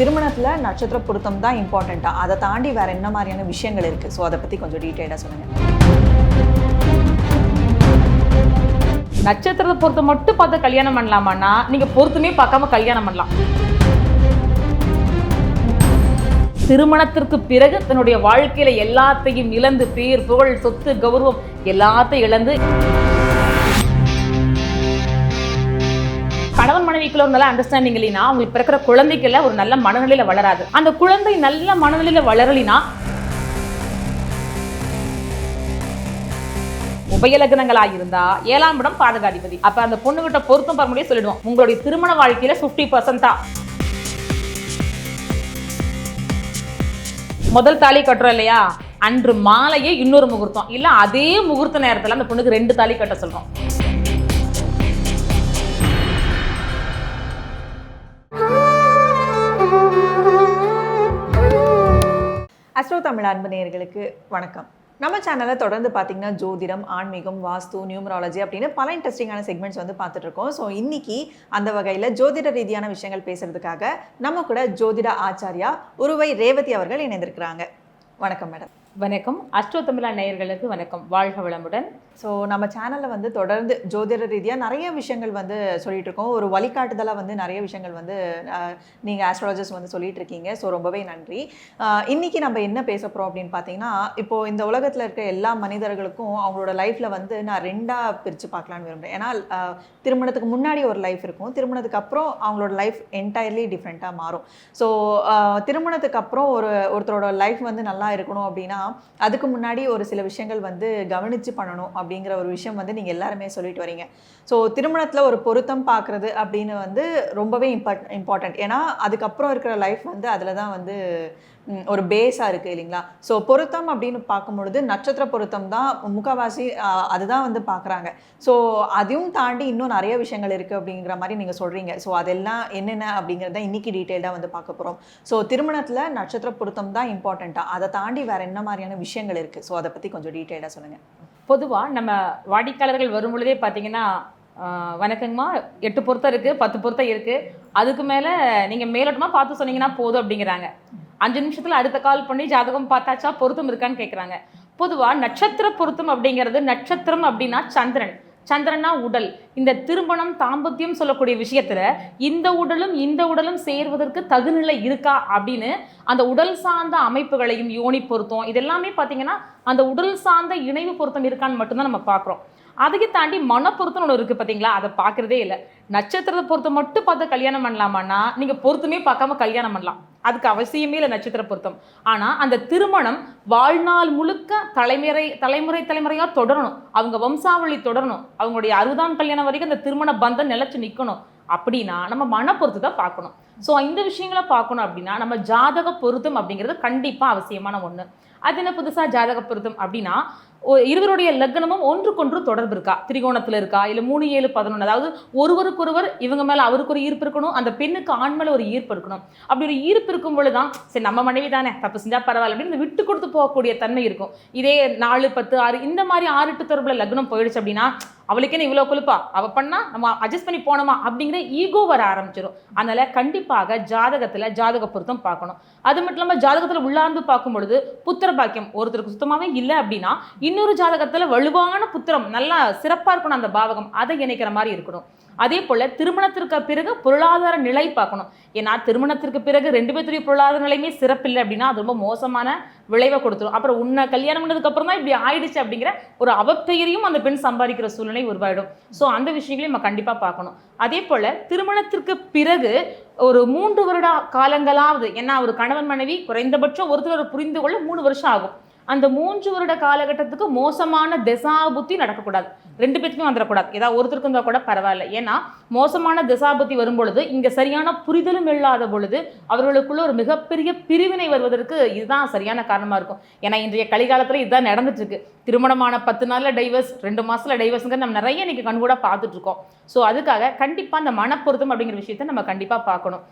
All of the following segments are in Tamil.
திருமணத்தில் நட்சத்திர பொருத்தம் தான் இம்பார்ட்டண்ட்டாக அதை தாண்டி வேறு என்ன மாதிரியான விஷயங்கள் இருக்குது ஸோ அதை பற்றி கொஞ்சம் டீட்டெயிலாக சொல்லுங்கள் நட்சத்திரத்தை பொறுத்த மட்டும் பார்த்து கல்யாணம் பண்ணலாமான்னா நீங்க பொறுத்துமே பார்க்காம கல்யாணம் பண்ணலாம். திருமணத்திற்கு பிறகு தன்னுடைய வாழ்க்கையில எல்லாத்தையும் இழந்து பேர் புகழ் சொத்து கௌரவம் எல்லாத்தையும் இழந்து கணவன் ஒரு நல்ல அண்டர்ஸ்டாண்டிங் இல்லைன்னா அவங்களுக்கு பிறக்கிற குழந்தைக்குள்ள ஒரு நல்ல மனநிலையில வளராது. அந்த குழந்தை நல்ல மனநிலையில வளரலினா உபயலக்னங்களா இருந்தா ஏழாம் இடம் பாதகாதிபதி. அப்ப அந்த பொண்ணு கிட்ட பொருத்தம் பெற சொல்லிடுவோம். உங்களுடைய திருமண வாழ்க்கையில 50% பர்சன்ட் தான் முதல் தாலி கட்டுறோம் இல்லையா? அன்று மாலையே இன்னொரு முகூர்த்தம். இல்ல அதே முகூர்த்த நேரத்துல அந்த பொண்ணுக்கு ரெண்டு தாலி கட்ட சொல்றோம். தமிழ் அன்பு நேயர்களுக்கு வணக்கம். நம்ம சேனலில் தொடர்ந்து பார்த்தீங்கன்னா ஜோதிடம் ஆன்மீகம் வாஸ்து நியூமராலஜி அப்படின்னு பல இன்ட்ரெஸ்டிங்கான செக்மெண்ட்ஸ் வந்து பார்த்துட்ருக்கோம் ஸோ இன்னைக்கு அந்த வகையில் ஜோதிட ரீதியான விஷயங்கள் பேசுறதுக்காக நம்ம கூட ஜோதிட ஆச்சாரியா உருவை ரேவதி அவர்கள் இணைந்திருக்கிறாங்க. வணக்கம் மேடம். வணக்கம். அஷ்டோ தமிழா நேயர்களுக்கு வணக்கம். வாழ்க வளமுடன். ஸோ நம்ம சேனலில் வந்து தொடர்ந்து ஜோதிட ரீதியாக நிறைய விஷயங்கள் வந்து சொல்லிகிட்டு இருக்கோம். ஒரு வழிகாட்டுதலாக வந்து நிறைய விஷயங்கள் வந்து நீங்கள் ஆஸ்ட்ராலஜர்ஸ் வந்து சொல்லிகிட்டு இருக்கீங்க. ஸோ ரொம்பவே நன்றி. இன்றைக்கி நம்ம என்ன பேச போகிறோம் அப்படின்னு பார்த்தீங்கன்னா இப்போ இந்த உலகத்தில் இருக்க எல்லா மனிதர்களுக்கும் அவங்களோட லைஃப்பில் வந்து நான் ரெண்டாக பிரித்து பார்க்கலான்னு விரும்புகிறேன் ஏன்னா திருமணத்துக்கு முன்னாடி ஒரு லைஃப் இருக்கும். திருமணத்துக்கு அப்புறம் அவங்களோட லைஃப் என்டையர்லி டிஃப்ரெண்ட்டாக மாறும். ஸோ திருமணத்துக்கு அப்புறம் ஒரு ஒருத்தரோட லைஃப் வந்து நல்லா இருக்கணும் அப்படின்னா அதுக்கு முன்னாடி ஒரு சில விஷயங்கள் வந்து கவனித்து பண்ணணும் அப்படிங்கிற ஒரு விஷயம் வந்து நீங்கள் எல்லாருமே சொல்லிட்டு வரீங்க. ஸோ திருமணத்தில் ஒரு பொருத்தம் பார்க்குறது அப்படின்னு வந்து ரொம்பவே இம்பார்ட் இம்பார்ட்டண்ட் ஏன்னா அதுக்கப்புறம் இருக்கிற லைஃப் வந்து அதில் தான் வந்து ஒரு பேஸாக இருக்குது இல்லைங்களா? ஸோ பொருத்தம் அப்படின்னு பார்க்கும்பொழுது நட்சத்திர பொருத்தம் தான் முக்கால்வாசி அதுதான் வந்து பார்க்குறாங்க ஸோ அதையும் தாண்டி இன்னும் நிறைய விஷயங்கள் இருக்குது அப்படிங்கிற மாதிரி நீங்கள் சொல்கிறீங்க ஸோ அதெல்லாம் என்னென்ன அப்படிங்கிறத இன்னைக்கு டீட்டெயில்டாக வந்து பார்க்க போகிறோம் ஸோ திருமணத்தில் நட்சத்திர பொருத்தம் தான் இம்பார்ட்டண்ட்டாக அதை தாண்டி வேறு என்ன மாதிரியான விஷயங்கள் இருக்குது ஸோ அதை பற்றி கொஞ்சம் டீட்டெயிலாக சொல்லுங்கள் பொதுவாக நம்ம வாடிக்கையாளர்கள் வரும் பொழுதே பார்த்தீங்கன்னா வணக்கங்கம்மா. எட்டு பொருத்தம் இருக்குது பத்து பொருத்தம் இருக்குது அதுக்கு மேலே நீங்கள் மேலோட்டமாக பார்த்து சொன்னீங்கன்னா போதும் அப்படிங்கிறாங்க. அஞ்சு நிமிஷத்தில் அடுத்த கால் பண்ணி ஜாதகம் பார்த்தாச்சா பொருத்தம் இருக்கான்னு கேட்குறாங்க பொதுவாக நட்சத்திர பொருத்தம் அப்படிங்கிறது நட்சத்திரம் அப்படின்னா சந்திரன். சந்திரனா உடல். இந்த திருமணம் தாம்பத்தியம் சொல்லக்கூடிய விஷயத்துல இந்த உடலும் இந்த உடலும் சேர்வதற்கு தகுநிலை இருக்கா அப்படின்னு அந்த உடல் சார்ந்த அமைப்புகளையும் யோனி பொருத்தம். இதெல்லாமே பார்த்தீங்கன்னா அந்த உடல் சார்ந்த இணைவு பொருத்தம் இருக்கான்னு மட்டும்தான் நம்ம பார்க்குறோம். அதையும் தாண்டி மன பொருத்தம் ஒன்று இருக்குது பார்த்தீங்களா? அதை பார்க்குறதே இல்லை. நட்சத்திரத்தை பொருத்தம் மட்டும் பார்த்து கல்யாணம் பண்ணலாமான்னா நீங்கள் பொருத்தமே பார்க்காம கல்யாணம் பண்ணலாம். அதுக்கு அவசியமே இல்லை நட்சத்திர பொருத்தம். ஆனால் அந்த திருமணம் வாழ்நாள் முழுக்க தலைமுறை தலைமுறை தலைமுறையாக தொடரணும். அவங்க வம்சாவளி தொடரணும். அவங்களுடைய அறுபதாம் கல்யாணம் வரைக்கும் அந்த திருமண பந்தம் நிலச்சி நிற்கணும் அப்படின்னா நம்ம மன பொறுத்து தான் பார்க்கணும். ஸோ இந்த விஷயங்களை பார்க்கணும் அப்படின்னா நம்ம ஜாதக பொருத்தம் அப்படிங்கிறது கண்டிப்பாக அவசியமான ஒன்று அது என்ன புதுசாக ஜாதக பொருத்தம் அப்படின்னா இருவருடைய லக்னமும் ஒன்றுக்கொன்று தொடர்பு இருக்கா? திரிகோணத்தில் இருக்கா? இல்லை மூணு ஏழு பதினொன்று அதாவது ஒருவருக்கொருவர் இவங்க மேலே அவருக்கு ஒரு ஈர்ப்பு இருக்கணும் அந்த பெண்ணுக்கு ஆண் மேலே ஒரு ஈர்ப்பு இருக்கணும். அப்படி ஒரு ஈர்ப்பு இருக்கும் பொழுது தான் சரி நம்ம மனைவி தானே தப்பு செஞ்சால் பரவாயில்ல அப்படின்னு விட்டு கொடுத்து போகக்கூடிய தன்மை இருக்கும். இதே நாலு பத்து ஆறு இந்த மாதிரி ஆறு எட்டு தொடர்புல லக்னம் போயிடுச்சு அப்படின்னா அவளுக்கே இவ்வளோ குழுப்பா? அவ பண்ணா நம்ம அட்ஜஸ்ட் பண்ணி போனோமா? அப்படிங்கிற ஈகோ வர ஆரம்பிச்சிடும் அதனால கண்டிப்பாக ஜாதகத்துல ஜாதக பொருத்தம் பார்க்கணும். அது மட்டும் இல்லாமல் ஜாதகத்துல உள்ளார்ந்து பார்க்கும் பொழுது புத்திர பாக்கியம் ஒருத்தருக்கு சுத்தமாகவே இல்லை அப்படின்னா இன்னொரு ஜாதகத்தில் வலுவான புத்திரம் நல்லா சிறப்பாக இருக்கணும் அந்த பாவகம். அதை இணைக்கிற மாதிரி இருக்கணும். அதே போல் திருமணத்திற்கு பிறகு பொருளாதார நிலை பார்க்கணும். ஏன்னா திருமணத்திற்கு பிறகு ரெண்டு பேர்த்துடைய பொருளாதார நிலையுமே சிறப்பில்லை அப்படின்னா அது ரொம்ப மோசமான விளைவை கொடுத்துரும். அப்புறம் உன்னை கல்யாணம் பண்ணதுக்கப்புறம் தான் இப்படி ஆயிடுச்சு அப்படிங்கிற ஒரு அவப்பெயரையும் அந்த பெண் சம்பாதிக்கிற சூழ்நிலை உருவாயிடும். ஸோ அந்த விஷயங்களையும் நம்ம கண்டிப்பாக பார்க்கணும். அதே போல் திருமணத்திற்கு பிறகு ஒரு மூன்று வருட காலங்களாவது ஏன்னா ஒரு கணவன் மனைவி குறைந்தபட்சம் ஒருத்தர் புரிந்து கொள்ள மூணு வருஷம் ஆகும். அந்த மூன்று வருட காலகட்டத்துக்கு மோசமான திசாபுத்தி நடக்கக்கூடாது. ரெண்டு பேத்துக்கும் வந்துடக்கூடாது ஏதாவது ஒருத்தருக்கு இருந்தால் கூட பரவாயில்ல. ஏன்னா மோசமான திசாபுத்தி வரும் பொழுது இங்கே சரியான புரிதலும் இல்லாத பொழுது அவர்களுக்குள்ள ஒரு மிகப்பெரிய பிரிவினை வருவதற்கு இதுதான் சரியான காரணமாக இருக்கும். ஏன்னா இன்றைய கலிகாலத்தில் இதுதான் நடந்துட்டு இருக்கு திருமணமான பத்து நாளில் டைவர்ஸ் ரெண்டு மாதத்தில் டைவர்ஸுங்கிற நம்ம நிறைய இன்றைக்கி கண்கூட பார்த்துட்ருக்கோம் ஸோ அதுக்காக கண்டிப்பாக அந்த மனப்பொருத்தம் அப்படிங்கிற விஷயத்தை நம்ம கண்டிப்பாக பார்க்கணும்.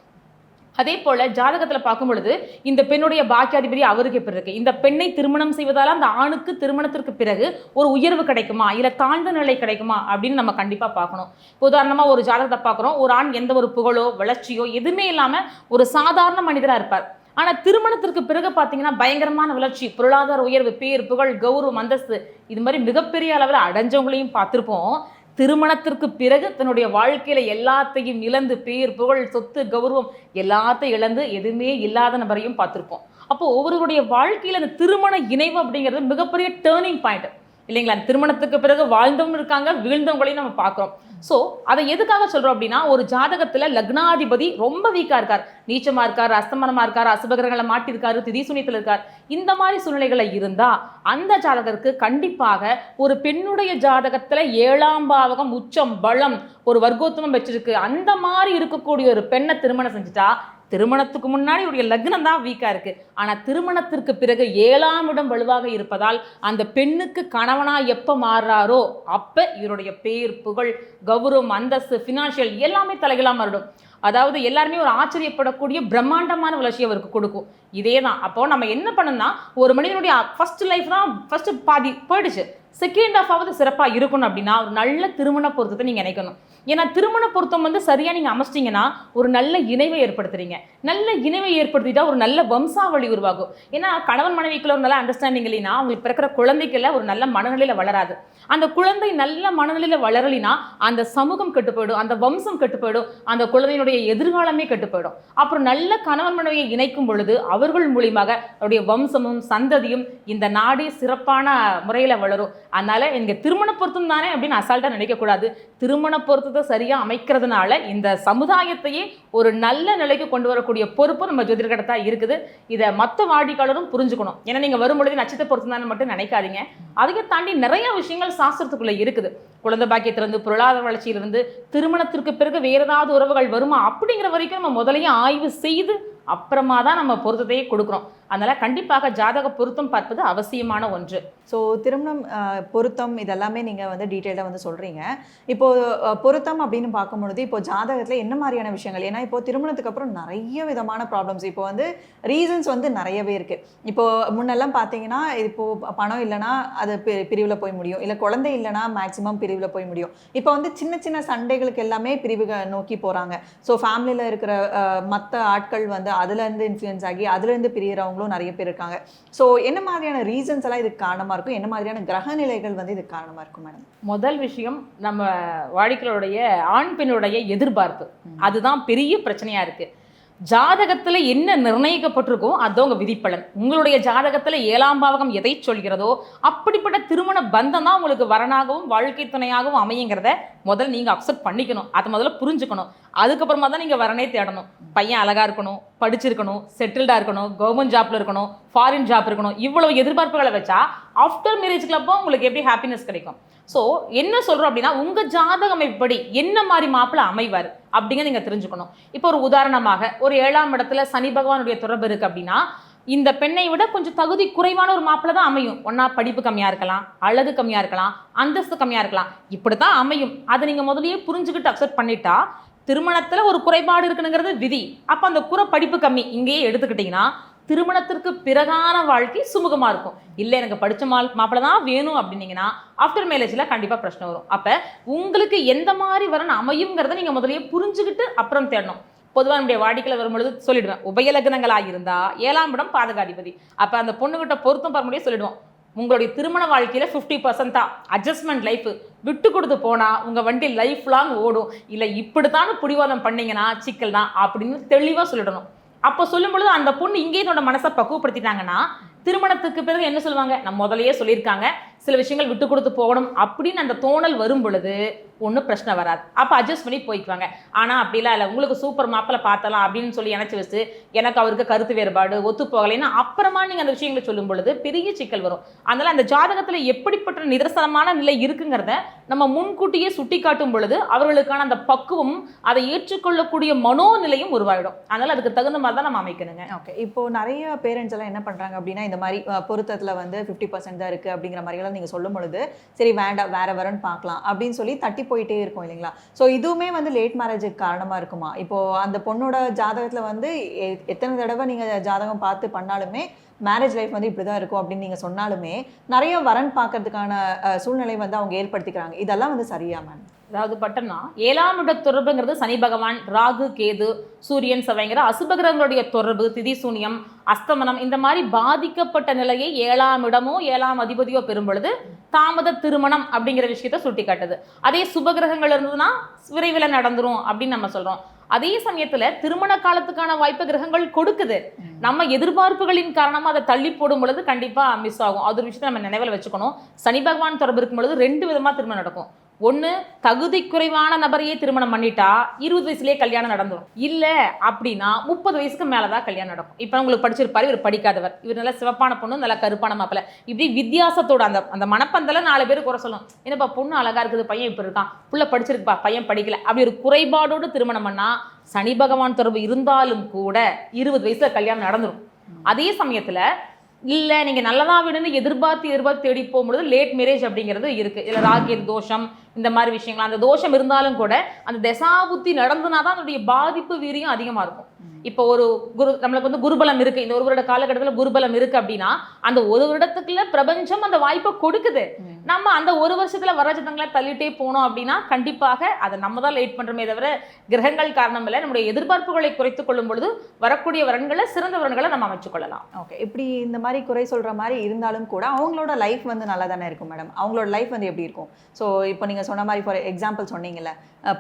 அதே போல ஜாதகத்துல பார்க்கும் பொழுது இந்த பெண்ணுடைய பாக்கியாதிபதி அவருக்கு எப்படி இருக்கு. இந்த பெண்ணை திருமணம் செய்வதால் அந்த ஆணுக்கு திருமணத்திற்கு பிறகு ஒரு உயர்வு கிடைக்குமா? இல்ல தாழ்ந்த நிலை கிடைக்குமா? அப்படின்னு நம்ம கண்டிப்பா பார்க்கணும். உதாரணமாக உதாரணமா ஒரு ஜாதகத்தை பார்க்குறோம். ஒரு ஆண் எந்த ஒரு புகழோ வளர்ச்சியோ எதுவுமே இல்லாம ஒரு சாதாரண மனிதரா இருப்பார். ஆனால் திருமணத்திற்கு பிறகு பார்த்தீங்கன்னா பயங்கரமான வளர்ச்சி பொருளாதார உயர்வு பேர் புகழ் கௌரவம் அந்தஸ்து இது மாதிரி மிகப்பெரிய அளவில் அடைஞ்சவங்களையும் பார்த்துருப்போம். திருமணத்திற்கு பிறகு தன்னுடைய வாழ்க்கையில் எல்லாத்தையும் இழந்து பேர் புகழ் சொத்து கௌரவம் எல்லாத்தையும் இழந்து எதுவுமே இல்லாத நபரையும் பார்த்துருப்போம். அப்போ ஒவ்வொருவருடைய வாழ்க்கையில் அந்த திருமண இணைவு அப்படிங்கிறது மிகப்பெரிய டேர்னிங் பாயிண்ட் இல்லைங்களா? திருமணத்துக்கு பிறகு வாழ்ந்தவங்க இருக்காங்க வீழ்ந்தவங்களையும் நம்ம பார்க்குறோம். ஸோ அதை எதுக்காக சொல்கிறோம் அப்படின்னா ஒரு ஜாதகத்தில் லக்னாதிபதி ரொம்ப வீக்காக இருக்கார். நீச்சமாக இருக்கார் அஸ்தமனமாக இருக்கார் அசுபகிரகங்களை திதி திதிசுனியத்தில் இருக்கார். இந்த மாதிரி சூழ்நிலைகளை இருந்தால் அந்த ஜாதகருக்கு கண்டிப்பாக ஒரு பெண்ணுடைய ஜாதகத்தில் ஏழாம் பாவகம் உச்சம் பலம் ஒரு வர்க்கோத்தமம் வச்சிருக்கு. அந்த மாதிரி இருக்கக்கூடிய ஒரு பெண்ணை திருமணம் செஞ்சுட்டா திருமணத்துக்கு முன்னாடி இவருடைய லக்னம் தான் வீக்காக இருக்குது ஆனால் திருமணத்திற்கு பிறகு ஏழாம் இடம் வலுவாக இருப்பதால் அந்த பெண்ணுக்கு கணவனாக எப்போ மாறுறாரோ அப்போ இவருடைய பேர் புகழ் கௌரவம் அந்தஸ்து ஃபினான்ஷியல் எல்லாமே தலைகளாக மாறிடும். அதாவது எல்லாருமே ஒரு ஆச்சரியப்படக்கூடிய பிரம்மாண்டமான வளர்ச்சி அவருக்கு கொடுக்கும். இதே தான் அப்போ நம்ம என்ன பண்ணணும்னா ஒரு மனிதனுடைய ஃபர்ஸ்ட் லைஃப் தான் ஃபர்ஸ்ட் பாதி போயிடுச்சு. செகண்ட் ஹாஃப் ஆவது சிறப்பாக இருக்கணும் அப்படின்னா ஒரு நல்ல திருமண பொருத்தத்தை நீங்கள் நினைக்கணும். ஏன்னா திருமண பொருத்தம் வந்து சரியாக நீங்கள் அமைச்சிட்டிங்கன்னா ஒரு நல்ல இணைவை ஏற்படுத்துறீங்க. நல்ல இணைவை ஏற்படுத்திட்டா ஒரு நல்ல வம்சாவளி உருவாகும். ஏன்னா கணவன் மனைவிக்குள்ள ஒரு நல்ல அண்டர்ஸ்டாண்டிங் இல்லைன்னா அவங்களுக்கு பிறக்கிற குழந்தைக்குள்ள ஒரு நல்ல மனநிலையில் வளராது. அந்த குழந்தை நல்ல மனநிலையில் வளரலினா அந்த சமூகம் கெட்டு போயிடும் அந்த வம்சம் கெட்டு போயிடும் அந்த குழந்தையினுடைய எதிர்காலமே கெட்டு போயிடும். அப்புறம் நல்ல கணவன் மனைவியை இணைக்கும் பொழுது அவர்கள் மூலியமாக அவருடைய வம்சமும் சந்ததியும் இந்த நாடே சிறப்பான முறையில் வளரும். அதனால எனக்கு திருமண பொருத்தம் தானே அப்படின்னு அசால்ட்டாக நினைக்கக்கூடாது. திருமண பொருத்தத்தை சரியாக அமைக்கிறதுனால இந்த சமுதாயத்தையே ஒரு நல்ல நிலைக்கு கொண்டு வரக்கூடிய பொறுப்பு நம்ம ஜோதிடர்கிட்ட இருக்குது. இதை மற்ற வாடிக்கையாளரும் புரிஞ்சுக்கணும். ஏன்னா நீங்கள் வரும்பொழுது நட்சத்திர பொருத்தம் மட்டும் நினைக்காதீங்க. அதையும் தாண்டி நிறைய விஷயங்கள் சாஸ்திரத்துக்குள்ளே இருக்குது. குழந்தை பாக்கியத்திலிருந்து பொருளாதார வளர்ச்சியிலிருந்து திருமணத்திற்கு பிறகு வேறு ஏதாவது உறவுகள் வருமா அப்படிங்கிற வரைக்கும் நம்ம முதலையும் ஆய்வு செய்து அப்புறமா தான் நம்ம பொருத்தத்தையே கொடுக்குறோம் அதனால் கண்டிப்பாக ஜாதக பொருத்தம் பார்ப்பது அவசியமான ஒன்று. ஸோ திருமணம் பொருத்தம் இதெல்லாமே நீங்கள் வந்து டீட்டெயிலாக வந்து சொல்கிறீங்க இப்போது பொருத்தம் அப்படின்னு பார்க்கும்பொழுது இப்போ ஜாதகத்தில் என்ன மாதிரியான விஷயங்கள்? ஏன்னா இப்போ திருமணத்துக்கு அப்புறம் நிறைய விதமான ப்ராப்ளம்ஸ் இப்போ வந்து ரீசன்ஸ் வந்து நிறையவே இருக்குது இப்போ முன்னெல்லாம் பார்த்தீங்கன்னா இப்போது பணம் இல்லைன்னா அது பி- பிரிவில் போய் முடியும். இல்லை குழந்தை இல்லைன்னா மேக்ஸிமம் பிரிவில் போய் முடியும். இப்போ வந்து சின்ன சின்ன சண்டைகளுக்கு எல்லாமே பிரிவுகள் நோக்கி போகிறாங்க ஸோ ஃபேமிலியில் இருக்கிற மற்ற ஆட்கள் வந்து அதுலேருந்து இன்ஃப்ளூயன்ஸ் ஆகி அதுலேருந்து பிரியறவங்களும் நிறைய பேர் இருக்காங்க. ஸோ என்ன மாதிரியான ரீசன்ஸ் எல்லாம் இதுக்கு காரணமாக இருக்கும்? என்ன மாதிரியான கிரக நிலைகள் வந்து இதுக்கு காரணமாக இருக்கும் மேடம் முதல் விஷயம் நம்ம வாடிக்கையாளருடைய ஆண் பெண்ணுடைய எதிர்பார்ப்பு. அதுதான் பெரிய பிரச்சனையா இருக்கு. ஜாதகத்தில் என்ன நிர்ணயிக்கப்பட்டிருக்கோ அது விதிப்பலன். உங்களுடைய ஜாதகத்தில் ஏழாம் பாவகம் எதை சொல்கிறதோ அப்படிப்பட்ட திருமண பந்தம் தான் உங்களுக்கு வரனாகவும் வாழ்க்கை துணையாகவும் அமையுங்கிறத முதல்ல நீங்கள் அக்செப்ட் பண்ணிக்கணும். அதை முதல்ல புரிஞ்சுக்கணும். அதுக்கப்புறமா தான் நீங்கள் வரனே தேடணும். பையன் அழகாக இருக்கணும் படிச்சிருக்கணும் செட்டில்டாக இருக்கணும் கவர்மெண்ட் ஜாப்பில் இருக்கணும் ஃபாரின் ஜாப் இருக்கணும். இவ்வளோ எதிர்பார்ப்புகளை வச்சா ஆஃப்டர் மேரேஜ்க்கு அப்போ உங்களுக்கு எப்படி ஹாப்பினஸ் கிடைக்கும்? ஸோ என்ன சொல்கிறோம் அப்படின்னா உங்கள் ஜாதகம் எப்படி என்ன மாதிரி மாப்பிள்ளை அமைவார்? அப்படிங்க நீங்கள் தெரிஞ்சுக்கணும். இப்போ ஒரு உதாரணமாக ஒரு ஏழாம் இடத்துல சனி பகவானுடைய தொடர்பு இருக்குது அப்படின்னா இந்த பெண்ணை விட கொஞ்சம் தகுதி குறைவான ஒரு மாப்பிள்ளை தான் அமையும். ஒன்றா படிப்பு கம்மியாக இருக்கலாம் அழகு கம்மியாக இருக்கலாம் அந்தஸ்து கம்மியாக இருக்கலாம். இப்படி தான் அமையும். அதை நீங்கள் முதலையே புரிஞ்சுக்கிட்டு அக்செப்ட் பண்ணிட்டா திருமணத்தில் ஒரு குறைபாடு இருக்குனுங்கிறது விதி. அப்போ அந்த குறை படிப்பு கம்மி. இங்கேயே எடுத்துக்கிட்டிங்கன்னா திருமணத்திற்கு பிறகான வாழ்க்கை சுமூகமாக இருக்கும். இல்லை எனக்கு படித்த மா மாப்பிள்ள தான் வேணும் அப்படின்னீங்கன்னா ஆஃப்டர் மேரேஜில் கண்டிப்பாக பிரச்சனை வரும். அப்போ உங்களுக்கு எந்த மாதிரி வரணும் அமையுங்கிறத நீங்கள் முதலையே புரிஞ்சுக்கிட்டு அப்புறம் தேடணும். பொதுவாக நம்முடைய வாடிக்கையில் வரும்பொழுது சொல்லிடுவேன் உபயலக்னங்களாக இருந்தால் ஏழாம் இடம் பாதகாதிபதி. அப்போ அந்த பொண்ணுகிட்ட பொருத்தம் பார்க்கும்போதே சொல்லிடுவோம் உங்களுடைய திருமண வாழ்க்கையில் ஃபிஃப்டி பர்சன்ட் தான் அட்ஜஸ்ட்மெண்ட் லைஃப் விட்டு கொடுத்து போனால் உங்கள் வண்டி லைஃப் லாங் ஓடும். இல்லை இப்படித்தான் பிடிவாதம் பண்ணிங்கன்னா சிக்கல் தான் அப்படின்னு தெளிவாக சொல்லிடணும். அப்போ சொல்லும் பொழுது அந்த பொண்ணு இங்கேயே தன்னோட மனசை பக்குவப்படுத்திட்டாங்கன்னா திருமணத்துக்கு பிறகு என்ன சொல்லுவாங்க? நம்ம முதலையே சொல்லியிருக்காங்க. சில விஷயங்கள் விட்டு கொடுத்து போகணும் அப்படின்னு அந்த தோணல் வரும் பொழுது ஒன்றும் பிரச்சனை வராது. அப்போ அட்ஜஸ்ட் பண்ணி போய்க்குவாங்க. ஆனால் அப்படிலாம் இல்லை. உங்களுக்கு சூப்பர் மாப்பிளை பார்த்தலாம் அப்படின்னு சொல்லி இணைச்சி வச்சு எனக்கு அவருக்கு கருத்து வேறுபாடு ஒத்து போகலைன்னா அப்புறமா நீங்கள் அந்த விஷயங்களை சொல்லும் பொழுது பெரிய சிக்கல் வரும். அதனால் அந்த ஜாதகத்தில் எப்படிப்பட்ட நிதர்சனமான நிலை இருக்குங்கிறத நம்ம முன்கூட்டியே சுட்டி காட்டும் பொழுது அவர்களுக்கான அந்த பக்குவம் அதை ஏற்றுக்கொள்ளக்கூடிய மனோநிலையும் உருவாயிடும். அதனால் அதுக்கு தகுந்த மாதிரி தான் நம்ம அமைக்கணுங்க. ஓகே இப்போ நிறைய பேரண்ட்ஸ் எல்லாம் என்ன பண்ணுறாங்க அப்படின்னா இந்த மாதிரி பொருத்தத்தில் வந்து ஃபிஃப்டி பர்சன்ட் தான் இருக்குது அப்படிங்கிற மாதிரிலாம் நீங்கள் சொல்லும் பொழுது சரி வேண்டாம் வேற வரன்னு பார்க்கலாம் அப்படின்னு சொல்லி தட்டி போயிட்டே இருக்கும் இல்லைங்களா? ஸோ இதுவுமே வந்து லேட் மேரேஜுக்கு காரணமாக இருக்குமா? இப்போ அந்த பொண்ணோட ஜாதகத்தில் வந்து எ- எத்தனை தடவை நீங்கள் ஜாதகம் பார்த்து பண்ணாலுமே மேரேஜ் லைஃப் வந்து இப்படி தான் இருக்கும் அப்படின்னு நீங்கள் சொன்னாலுமே நிறைய வரன் பார்க்கறதுக்கான சூழ்நிலை வந்து அவங்க ஏற்படுத்திக்கிறாங்க. இதெல்லாம் வந்து சரியா மேம் அதாவது பட்டம்னா ஏழாம் இட தொடர்புங்கிறது சனி பகவான் ராகு கேது சூரியன் சவைங்கிற அசுபகிரகங்களுடைய தொடர்பு திதி சூனியம் அஸ்தமனம். இந்த மாதிரி பாதிக்கப்பட்ட நிலையை ஏழாம் இடமோ ஏழாம் அதிபதியோ பெறும் பொழுது தாமத திருமணம் அப்படிங்கிற விஷயத்த சுட்டி காட்டுது அதே சுபகிரகங்கள் இருந்ததுன்னா விரைவில் நடந்துரும் அப்படின்னு நம்ம சொல்றோம். அதே சமயத்துல திருமண காலத்துக்கான வாய்ப்பு கிரகங்கள் கொடுக்குது. நம்ம எதிர்பார்ப்புகளின் காரணமா அதை தள்ளி போடும் பொழுது கண்டிப்பா மிஸ் ஆகும். அது ஒரு விஷயத்தை நம்ம நினைவில் வச்சுக்கணும். சனி பகவான் தொடர்பு இருக்கும் பொழுது ரெண்டு விதமா திருமணம் நடக்கும். ஒன்று தகுதி குறைவான நபரையே திருமணம் பண்ணிட்டா இருபது வயசுலேயே கல்யாணம் நடந்துடும் இல்லை அப்படின்னா முப்பது வயசுக்கு மேலே தான் கல்யாணம் நடக்கும். இப்போ உங்களுக்கு படிச்சிருப்பாரு இவர் படிக்காதவர். இவர் நல்ல சிவப்பான பொண்ணு நல்ல கருப்பான மாப்பிள்ள. இப்படி வித்தியாசத்தோட அந்த அந்த மனப்பந்தல நாலு பேர் குறை சொல்லும் என்னப்பா பொண்ணு அழகாக இருக்குது பையன் இப்படி இருக்கான். புள்ள படிச்சிருக்குப்பா பையன் படிக்கல. அப்படி ஒரு குறைபாடோடு திருமணம் பண்ணால் சனி பகவான் தொடர்பு இருந்தாலும் கூட இருபது வயசில் கல்யாணம் நடந்துடும் அதே சமயத்தில் இல்ல நீங்க நல்லதா விடுன்னு எதிர்பார்த்து எதிர்பார்த்து தேடி போகும்பொழுது லேட் மேரேஜ் அப்படிங்கிறது இருக்கு. இல்ல ராகேது தோஷம் இந்த மாதிரி விஷயங்கள். அந்த தோஷம் இருந்தாலும் கூட அந்த தசாபுத்தி நடந்துனா தான் அதனுடைய பாதிப்பு வீரியம் அதிகமா இருக்கும். இப்போ ஒரு குரு நம்மளுக்கு வந்து குருபலம் இருக்கு. இந்த ஒரு வருட காலகட்டத்தில் குருபலம் இருக்கு அப்படின்னா அந்த ஒரு வருடத்துக்குள்ள பிரபஞ்சம் அந்த வாய்ப்பை கொடுக்குது. நம்ம அந்த ஒரு வருஷத்தில் வர ஜதங்களை தள்ளிட்டே போனோம் அப்படின்னா கண்டிப்பாக அதை நம்ம தான் லேட் பண்ணுறோமே தவிர கிரகங்கள் காரணம் இல்லை நம்முடைய எதிர்பார்ப்புகளை குறைத்து கொள்ளும் பொழுது வரக்கூடிய வரன்களை சிறந்த வரன்களை நம்ம அமைச்சுக்கொள்ளலாம் ஓகே இப்படி இந்த மாதிரி குறை சொல்கிற மாதிரி இருந்தாலும் கூட அவங்களோட லைஃப் வந்து நல்லா தானே இருக்கும் மேடம் அவங்களோட லைஃப் வந்து எப்படி இருக்கும்? ஸோ இப்போ நீங்கள் சொன்ன மாதிரி ஃபார் எக்ஸாம்பிள் சொன்னீங்கல்ல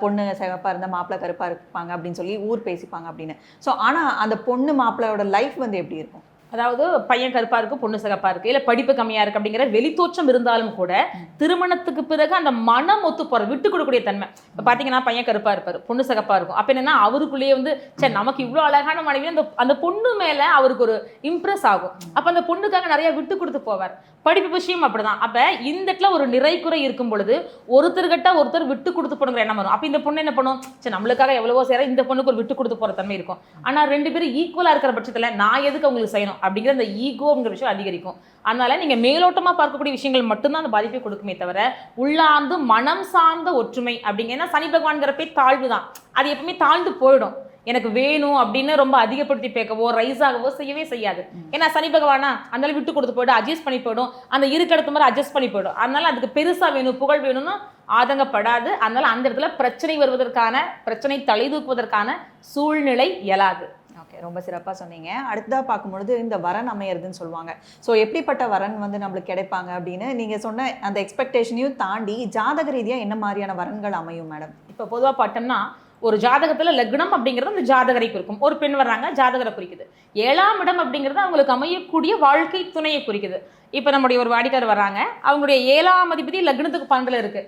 பொண்ணு சிவப்பாக இருந்தால் மாப்பிள்ளை கருப்பாக இருப்பாங்க அப்படின்னு சொல்லி ஊர் பேசிப்பாங்க அப்படின்னு. ஸோ ஆனால் அந்த பொண்ணு மாப்பிள்ளையோட லைஃப் வந்து எப்படி இருக்கும்? அதாவது பையன் கருப்பாக இருக்குது பொண்ணு சிகப்பாக இருக்குது இல்லை படிப்பு கம்மியாக இருக்குது அப்படிங்கிற வெளித்தோற்றம் இருந்தாலும் கூட திருமணத்துக்கு பிறகு அந்த மனம் ஒத்து போகிற விட்டு கொடுக்கக்கூடிய தன்மை. இப்போ பார்த்தீங்கன்னா பையன் கருப்பாக இருப்பார் பொண்ணு சிகப்பாக இருக்கும். அப்போ என்னன்னா அவருக்குள்ளேயே வந்து சரி நமக்கு இவ்வளோ அழகான மனைவி அந்த அந்த பொண்ணு மேலே அவருக்கு ஒரு இம்ப்ரெஸ் ஆகும். அப்போ அந்த பொண்ணுக்காக நிறையா விட்டு கொடுத்து போவார். படிப்பு விஷயம் அப்படிதான். அப்போ இந்த இடத்துல ஒரு நிறைக்குறை இருக்கும் பொழுது ஒருத்தர்கிட்ட ஒருத்தர் விட்டு கொடுத்து போடுங்கிற எண்ணம் வரும். அப்போ இந்த பொண்ணு என்ன பண்ணும்? சரி நம்மளுக்காக எவ்வளவோ சேர இந்த பொண்ணுக்கு ஒரு விட்டு கொடுத்து போகிற தன்மை இருக்கும். ஆனால் ரெண்டு பேரும் ஈக்குவலாக இருக்கிற பட்சத்தில் நான் எதுக்கு அவங்களுக்கு செய்யணும்? அப்படிங்கிற அந்த ஈகோங்கிற விஷயம் அதிகரிக்கும். அதனால நீங்க மேலோட்டமா பார்க்கக்கூடிய விஷயங்கள் மட்டும்தான் அந்த பாதிப்பை கொடுக்குமே தவிர உள்ளார்ந்து மனம் சார்ந்த ஒற்றுமை அப்படிங்க ஏன்னா சனி பகவான்கிறப்பே தாழ்வு தான் அது எப்பவுமே தாழ்ந்து போயிடும். எனக்கு வேணும் அப்படின்னு ரொம்ப அதிகப்படுத்தி பேக்கவோ ரைஸ் ஆகவோ செய்யவே செய்யாது. ஏன்னா சனி பகவானா அதனால விட்டு கொடுத்து போயிடும் அட்ஜஸ்ட் பண்ணி போயிடும். அந்த இருக்கடத்து மாதிரி அட்ஜஸ்ட் பண்ணி போயிடும். அதனால அதுக்கு பெருசா வேணும் புகழ் வேணும்னு ஆதங்கப்படாது. அதனால அந்த இடத்துல பிரச்சனை வருவதற்கான பிரச்சனை தலை தூக்குவதற்கான சூழ்நிலை இயலாது. ஓகே ரொம்ப சிறப்பாக சொன்னீங்க. அடுத்ததாக பார்க்கும்பொழுது இந்த வரன் அமையறதுன்னு சொல்லுவாங்க. ஸோ எப்படிப்பட்ட வரன் வந்து நம்மளுக்கு கிடைப்பாங்க அப்படின்னு நீங்கள் சொன்ன அந்த எக்ஸ்பெக்டேஷனையும் தாண்டி ஜாதக ரீதியாக என்ன மாதிரியான வரன்கள் அமையும் மேடம் இப்போ பொதுவாக பார்த்தோம்னா ஒரு ஜாதகத்தில் லக்னம் அப்படிங்கிறது அந்த ஜாதகரை குறிக்கும். ஒரு பெண் வர்றாங்க ஜாதகரை குறிக்குது. ஏழாம் இடம் அப்படிங்கிறது அவங்களுக்கு அமையக்கூடிய வாழ்க்கை துணையை குறிக்குது. இப்போ நம்முடைய ஒரு வாடிக்கார் வராங்க அவங்களுடைய ஏழாம் அதிபதி லக்னத்துக்கு பன்னெண்டுல இருக்கு.